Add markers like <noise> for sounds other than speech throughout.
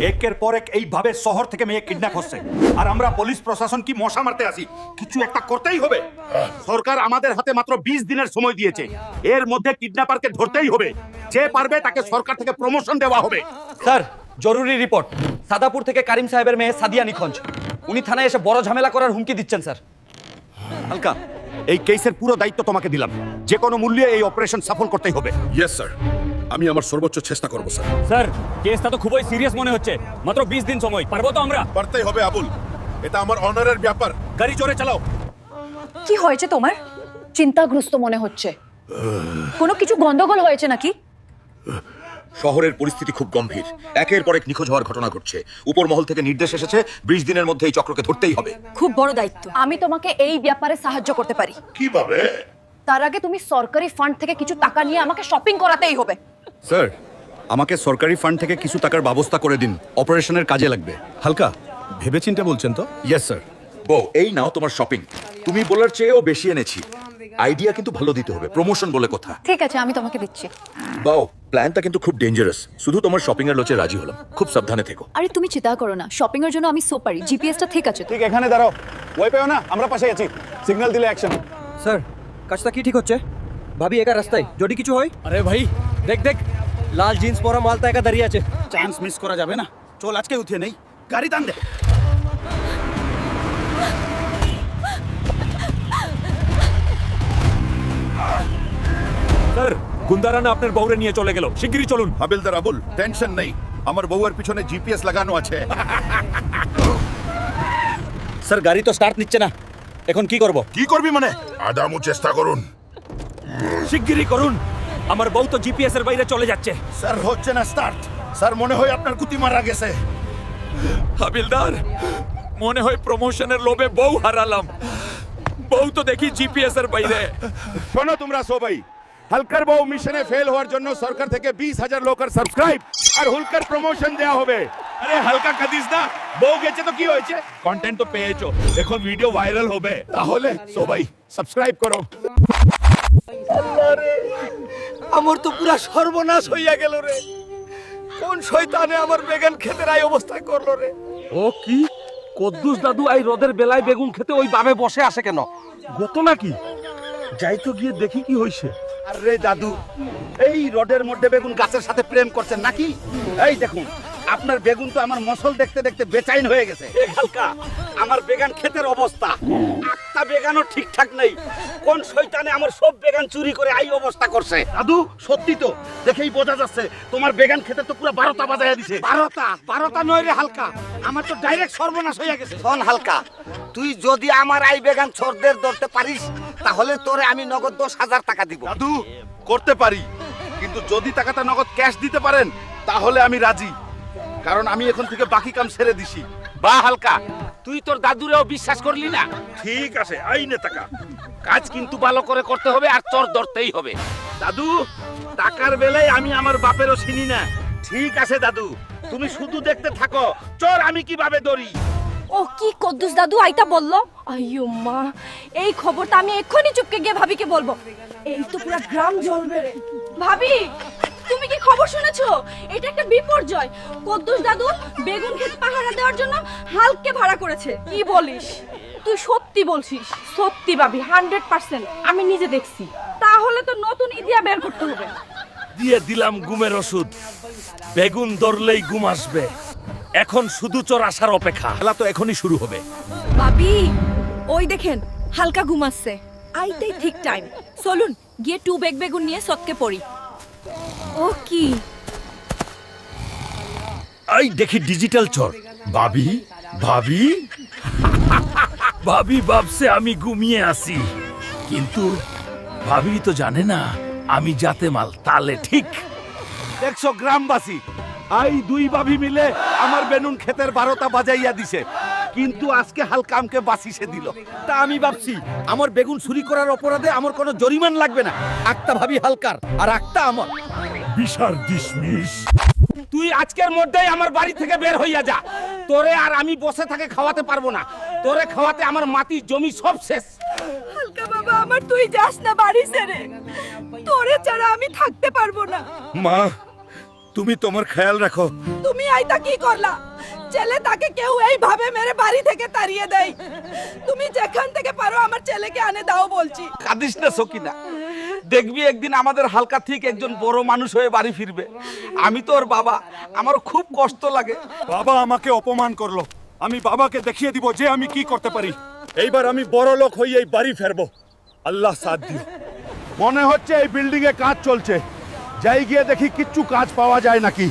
একের পর এক এইভাবে শহর থেকে মেয়ে কিডন্যাপ হচ্ছে। আর আমরা পুলিশ প্রশাসন কি মশা মারতে আসি? কিছু একটা করতেই হবে। সরকার আমাদের হাতে মাত্র বিশ দিনের সময় দিয়েছে। এর মধ্যে কিডন্যাপারকে ধরতেই হবে। যে পারবে তাকে সরকার থেকে প্রমোশন দেওয়া হবে। স্যার জরুরি রিপোর্ট সাদাপুর থেকে কারিম সাহেবের মেয়ে সাদিয়া নিখোঁজ। উনি থানায় এসে বড় ঝামেলা করার হুমকি দিচ্ছেন স্যার। হালকা এই কেসের পুরো দায়িত্ব তোমাকে দিলাম। যে কোনো মূল্যে এই অপারেশন সফল করতেই হবে। ইয়েস স্যার আমি আমার সর্বোচ্চ চেষ্টা করব স্যার। স্যার কেসটা তো খুবই সিরিয়াস মনে হচ্ছে। মাত্র বিশ দিন সময় পারব তো আমরা? পারতেই হবে আবুল। এটা আমার অনারের ব্যাপার। গাড়ি জোরে চালাও। কি হয়েছে তোমার? চিন্তাগ্রস্ত মনে হচ্ছে। কোনো কিছু গন্ডগোল হয়েছে নাকি? শহরের পরিস্থিতি খুব গম্ভীর। একের পর এক নিখোঁজ হওয়ার ঘটনা ঘটছে। উপর মহল থেকে নির্দেশ এসেছে বিশ দিনের মধ্যে এই চক্রকে ধরতেই হবে। খুব বড় দায়িত্ব। আমি তোমাকে এই ব্যাপারে সাহায্য করতে পারি। কীভাবে? তার আগে তুমি সরকারি ফান্ড থেকে কিছু টাকা নিয়ে আমাকে শপিং করাতেই হবে। স্যার আমাকে সরকারি ফান্ড থেকে কিছু টাকার ব্যবস্থা করে দিন। অপারেশনের কাজে লাগবে। হালকা ভেবেচিন্তে বলছেন তো? ইয়েস স্যার বউ এই নাও তোমার শপিং তুমি বলার চেয়েও বেশি এনেছি। আইডিয়া কিন্তু ভালো দিতে হবে প্রমোশন বলে কথা। ঠিক আছে আমি তোমাকে দিচ্ছি। বাও প্ল্যানটা কিন্তু খুব ডেঞ্জারাস শুধু তোমার শপিং এর লোচে রাজি হলাম। খুব সাবধানে থেকো। আরে তুমি চিন্তা করো না। শপিং এর জন্য আমি সো পারি। জিপিএসটা ঠিক আছে ঠিক এখানে দাঁড়াও। ওই পেও না আমরা পাশে আছি। সিগন্যাল দিলে অ্যাকশন স্যার কাজটা কি ঠিক হচ্ছে? ভাবি একা রাস্তায়। যদি কিছু হয়? আরে ভাই দেখ দেখ। লাল জিন্স পরা মালটা একা দাঁড়িয়ে আছে। চান্স মিস করা যাবে না। চল আজকে উঠে নেই। গাড়ি টান দে। স্যার গুন্দারা না আপনার বউরে নিয়ে চলে গেল। শিগগিরই চলুন। হাবিলদার আবুল টেনশন নেই। আমার বউয়ের পিছনে জিপিএস লাগানো আছে। স্যার গাড়ি তো স্টার্ট নিচ্ছে না। এখন কি করব? কি করবি মানে? আদামু চেষ্টা করুন। শিগগিরই করুন। আমার বউ তো জিপিএস এর বাইরে চলে যাচ্ছে। স্যার হচ্ছে না স্টার্ট স্যার মনে হয় আপনার কুতি মারা গেছে। হাবিলদার মনে হয় প্রমোশনের লোভে বউ হারালাম। বউ তো দেখি জিপিএস এর বাইরে। শোনো তোমরা সবাই হালকার বউ মিশনে ফেল হওয়ার জন্য সরকার থেকে বিশ হাজার লোকের সাবস্ক্রাইব আর হুলকার প্রমোশন দেওয়া হবে। আরে হালকা কাদিস না বউ গেছে তো কি হয়েছে? কন্টেন্ট তো পেয়েছ এখন ভিডিও ভাইরাল হবে। তাহলে সবাই সাবস্ক্রাইব করো। আমার তো পুরা সর্বনাশ হইয়া গেল রে। কোন শয়তানে আমার বেগান খেতে আই অবস্থা করল রে? ও কি? কদ্দুস দাদু এই রোদের বেলায় বেগুন খেতে ওই বামে বসে আসে কেন? গত নাকি? যাই তো গিয়ে দেখি কি হইছে। আরে দাদু এই রডের মধ্যে বেগুন গাছের সাথে প্রেম করছেন নাকি? এই দেখুন আপনার বেগুন তো আমার মশল দেখতে দেখতে বেচাইন হয়ে গেছে। হালকা আমার বেগান ক্ষেতের অবস্থা। একটা বেগানও ঠিকঠাক নেই। কোন শৈতানে আমার সব বেগান চুরি করে এই অবস্থা করছে? দাদু সত্যি তো দেখেই বোঝা যাচ্ছে তোমার বেগান খেতে তো পুরো বারোটা বাজাইয়া দিছে। বারোটা? বারোটা নয় রে হালকা। আমার তো ডাইরেক্ট সর্বনাশ হয়ে গেছে। শোন হালকা তুই যদি আমার আই বেগান ছোটদের ধরতে পারিস তাহলে তোরে আমি নগদ দশ হাজার টাকা দিব। দাদু করতে পারি কিন্তু যদি টাকাটা নগদ ক্যাশ দিতে পারেন তাহলে আমি রাজি। কারণ আমি এখন থেকে বাকি কাম ছেড়ে দিছি। বা হালকা তুই তোর দাদুরেও বিশ্বাস করলি না? ঠিক আছে আইনে টাকা। কাজ কিন্তু ভালো করে করতে হবে আর চোর ধরতেই হবে। দাদু টাকার বেলায় আমি আমার বাপেরও চিনি না। ঠিক আছে দাদু তুমি শুধু দেখতে থাকো। চোর আমি কীভাবে ধরি? ও কি কদ্দুস দাদু আইতা বলল। আইয়ো মা এই খবরটা আমি এক্ষুনি চুপকে গিয়ে ভাবিকে বলব। এই তো পুরো গ্রাম জ্বলবে রে। ভাবি তুমি কি খবর শুনেছো? এটা একটা বিপর্যয়। কদ্দুস দাদু বেগুন ক্ষেত পাহারা দেওয়ার জন্য হালকে ভাড়া করেছে। কি বলিস? তুই সত্যি বলছিস সত্যি ভাবি হান্ড্রেড পার্সেন্ট আমি নিজে দেখছি। তাহলে তো নতুন ইদিয়া বের করতে হবে। দিয়ে দিলাম ঘুমের ওষুধ। বেগুন ধরলেই ঘুম আসবে। এখন শুধু চোর আসার অপেক্ষা। খেলা তো এখনই শুরু হবে। ভাবি ওই দেখেন হালকা ঘুমাচ্ছে আইতেই ঠিক টাইম চলুন গিয়ে টু বেগ বেগুন নিয়ে সৎকে পড়ি। ও কি? এই দেখি ডিজিটাল চোর। ভাবি ভাবি? ভাবি ভাবছে আমি ঘুমিয়ে আসি কিন্তু ভাবি তো জানে না আমি যাতে মাল তালে ঠিক? দেখছ গ্রামবাসী আই দুই ভাবি মিলে আমার বেনুন ক্ষেতের বারোটা বাজাইয়া দিছে। কিন্তু আজকে হালকা আমকে বাসিসে দিল। তা আমি ভাবছি আমার বেগুন চুরি করার অপরাধে আমার কোনো জরিমান লাগবে না। একটা ভাবি হালকার আর একটা আমার। বিশার ডিসমিস তুই আজকের মধ্যেই আমার বাড়ি থেকে বের হইয়া যা। তোরে আর আমি বসে থাকে খাওয়াতে পারব না। তোরে খাওয়াতে আমার মাটি জমি সব শেষ। হালকা বাবা আমার তুই যাস না বাড়ি ছেড়ে। তোরে ছাড়া আমি থাকতে পারব না। মা তুমি তোমার খেয়াল রাখো। তুমি আইতা কি করলা? ছেলে তাকে কেউ এইভাবে মেরে বাড়ি থেকে তাড়িয়ে দেয়। তুমি যেখান থেকে পারো আমার ছেলেকে আনে দাও বলছি। কাঁদিস না সকিনা। দেখবি একদিন আমাদের হালকা ঠিক একজন বড় মানুষ হয়ে বাড়ি ফিরবে। আমি তো ওর বাবা। আমার খুব কষ্ট লাগে। বাবা আমাকে অপমান করল। আমি বাবাকে দেখিয়ে দিব যে আমি কি করতে পারি। এইবার আমি বড় লোক হয়ে এই বাড়ি ফেরবো। আল্লাহ সাথ দিও। মনে হচ্ছে এই বিল্ডিং এ কাজ চলছে। যাই গিয়ে দেখি কিচ্ছু কাজ পাওয়া যায় নাকি।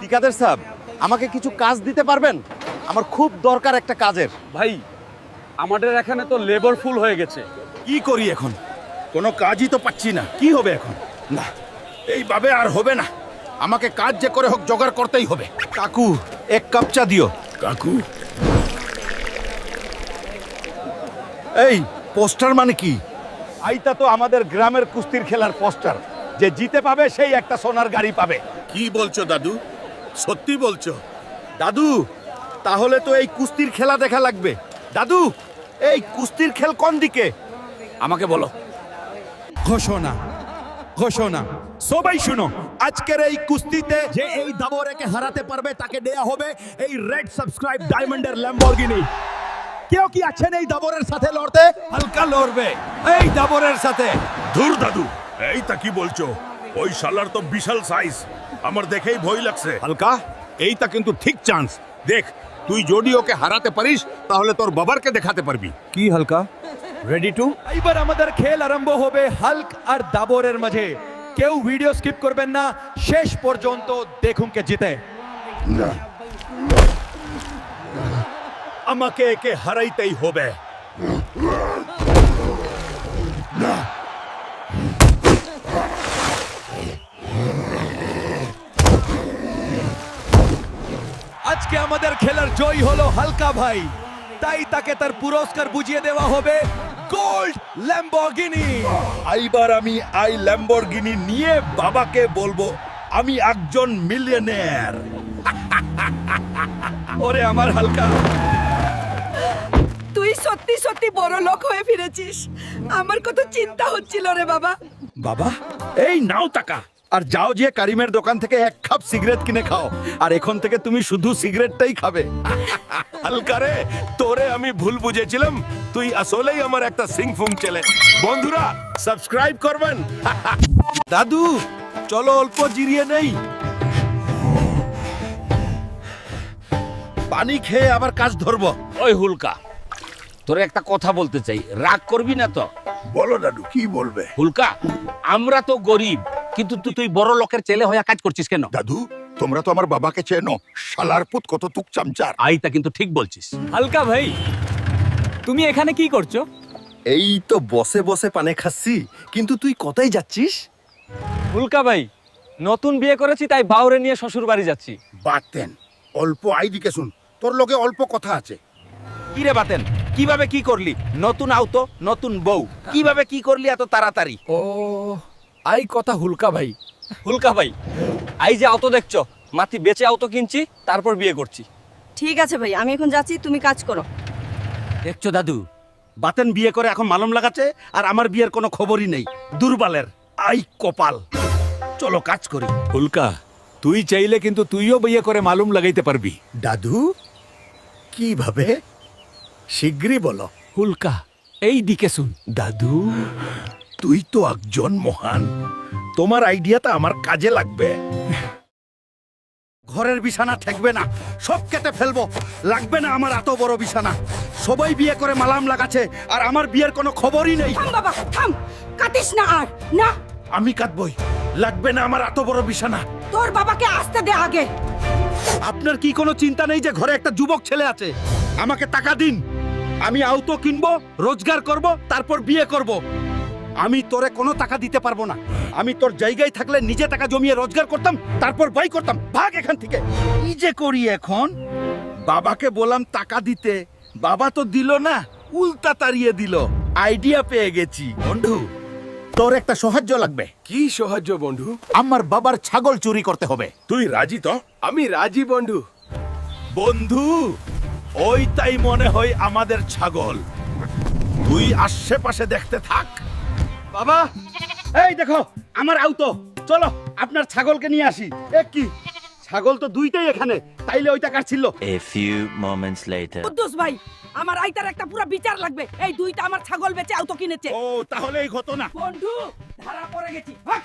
ঠিকাদার সাহেব আমাকে কিছু কাজ দিতে পারবেন? আমার খুব দরকার একটা কাজের। ভাই আমাদের এখানে তো লেবার ফুল হয়ে গেছে। কি করি এখন? কোনো কাজই তো পাচ্ছি না। কি হবে এখন? না এইভাবে আর হবে না। আমাকে কাজ যে করে হোক জোগাড় করতেই হবে। কাকু এক কাপ চা দিও। কাকু? এই পোস্টার মানে কি? আইতা তো আমাদের গ্রামের কুস্তির খেলার পোস্টার। যে জিতে পাবে সেই একটা সোনার গাড়ি পাবে। কি বলছো দাদু? সত্যি বলছো? দাদু তাহলে তো এই কুস্তির খেলা দেখা লাগবে। দাদু এই কুস্তির খেল কোন দিকে? আমাকে বলো। ঘোষণা ঘোষণা। সবাই শুনো আজকের এই কুস্তিতে যে এই দাবরেকে হারাতে পারবে তাকে দেয়া হবে এই রেড সাবস্ক্রাইব ডায়মন্ডের ল্যাম্বরগিনি। কেউ কি আছেন এই দাবরের সাথে লড়তে? হালকা লড়বে। এই দাবরের সাথে। ধুর দাদু এই তা কি বলছো? ওই শালার তো বিশাল সাইজ আমার দেখেই ভয় লাগছে। হালকা এইটা কিন্তু ঠিক চান্স দেখ তুই যদি ওকে হারাতে পারিস তাহলে তোর বাবারকে দেখাতে পারবি। কি হালকা? রেডি টু এবার আমাদের খেল আরম্ভ হবে হাল্ক আর দাবরের মাঝে। কেউ ভিডিও স্কিপ করবেন না শেষ পর্যন্ত দেখুন কে জিতে। আমাকে একে হারাইতেই হবে আজকে আমাদের খেলার জয় হলো হালকা ভাই। তাই তাকে তার পুরস্কার বুঝিয়ে দেওয়া হবে গোল্ড ল্যাম্বরগিনি। এইবার আমি আই ল্যাম্বরগিনি নিয়ে বাবাকে বলব আমি একজন মিলিয়নেয়ার। <laughs> ওরে আমার হালকা। তুই সত্যি সত্যি বড় লোক হয়ে ফিরেছিস। আমার কত চিন্তা হচ্ছিল রে বাবা। বাবা এই নাও টাকা। আর যাও যে কারিমের দোকান থেকে এক কাপ সিগারেট কিনে খাও। আর এখন থেকে তুমি শুধু সিগারেটটাই খাবে। হালকা রে তোরে আমি ভুল বুঝেছিলাম। তুই আসলেই আমার একটা সিংফুং ছেলে। বন্ধুরা সাবস্ক্রাইব করবেন। দাদু চলো অল্প জিরিয়ে নেই। পানি খেয়ে আবার কাজ ধরবো। ওই হুলকা তোরে একটা কথা বলতে চাই। রাগ করবি না তো? বলো দাদু কি বলবে? হুলকা আমরা তো গরিব। কিন্তু তুই তুই বড় লোকের ছেলে হয়ে কাজ করছিস কেন? দাদু তোমরা তো আমার বাবাকে চেনো। শালার পুত কত তুক চামচার। আইতা কিন্তু ঠিক বলছিস। হালকা ভাই তুমি এখানে কি করছ? এই তো বসে বসে পানে খাচ্ছি কিন্তু তুই কোথায় যাচ্ছিস? হুলকা ভাই নতুন বিয়ে করেছি তাই বাউরে নিয়ে শ্বশুর বাড়ি যাচ্ছি। বাতেন অল্প আইদিকে শুন। তোর লগে অল্প কথা আছে। কি রে বাতেন? কীভাবে কি করলি? নতুন আউতো নতুন বউ। কীভাবে কি করলি এত তাড়াতাড়ি? ও আই কথা হুলকা ভাই। হুলকা ভাই আই যে আউতো দেখছ মাটি বেচে আউতো কিনছি তারপর বিয়ে করছি। ঠিক আছে ভাই আমি এখন যাচ্ছি তুমি কাজ করো। দেখছ দাদু বাতেন বিয়ে করে এখন মালম লাগাচ্ছে আর আমার বিয়ের কোনো খবরই নেই। দুর্বলের আই কপাল। চলো কাজ করি। হুলকা তুই চাইলে কিন্তু তুইও বিয়ে করে মালুম লাগাইতে পারবি। দাদু কীভাবে? শীঘ্রই বলো। হুলকা এই দিকে শুন। দাদু তুই তো একজন মহান। তোমার আইডিয়াটা আমার কাজে লাগবে। ঘরের বিছানা ঠেকবে না সব কেটে ফেলব। লাগবে না আমার এত বড় বিছানা। সবাই বিয়ে করে মালাম লাগাচ্ছে আর আমার বিয়ের কোনো খবরই নেই। থাম বাবা থাম। কাটিস না আর না। আমি কাটবই। লাগবে না আমার এত বড় বিছানা। তোর বাবাকে আসতে দে আগে। আপনার কি কোনো চিন্তা নেই যে ঘরে একটা যুবক ছেলে আছে? আমাকে টাকা দিন। আমি আউতো কিনবো রোজগার করব তারপর বিয়ে করব। আমি তোরে কোনো টাকা দিতে পারব না। আমি তোর জায়গায় থাকলে নিজে টাকা জমিয়ে রোজগার করতাম তারপর বাই করতাম। ভাগ এখান থেকে। কি যে করি এখন? বাবাকে বললাম টাকা দিতে। বাবা তো দিল না উল্টা তাড়িয়ে দিল। আইডিয়া পেয়ে গেছি। বন্ধু তোর একটা সাহায্য লাগবে। কি সাহায্য বন্ধু? আমার বাবার ছাগল চুরি করতে হবে। তুই রাজি তো? আমি রাজি বন্ধু। বন্ধু ওই তাই মনে হয় আমাদের ছাগল। তুই আশেপাশে দেখতে থাক। বাবা। এই দেখো আমার আউতো। চলো আপনার ছাগলকে নিয়ে আসি। এ কি? ছাগল তো দুইটাই এখানে তাইলে ওইটা কাটছিল a few moments later Kuddus ভাই আমার আইতার একটা পুরো বিচার লাগবে। এই দুইটা আমার ছাগল বেচে আউতো কিনেছে। ও তাহলে এই ঘটনা। বন্ধু ধরা পড়ে গেছি। ভাগ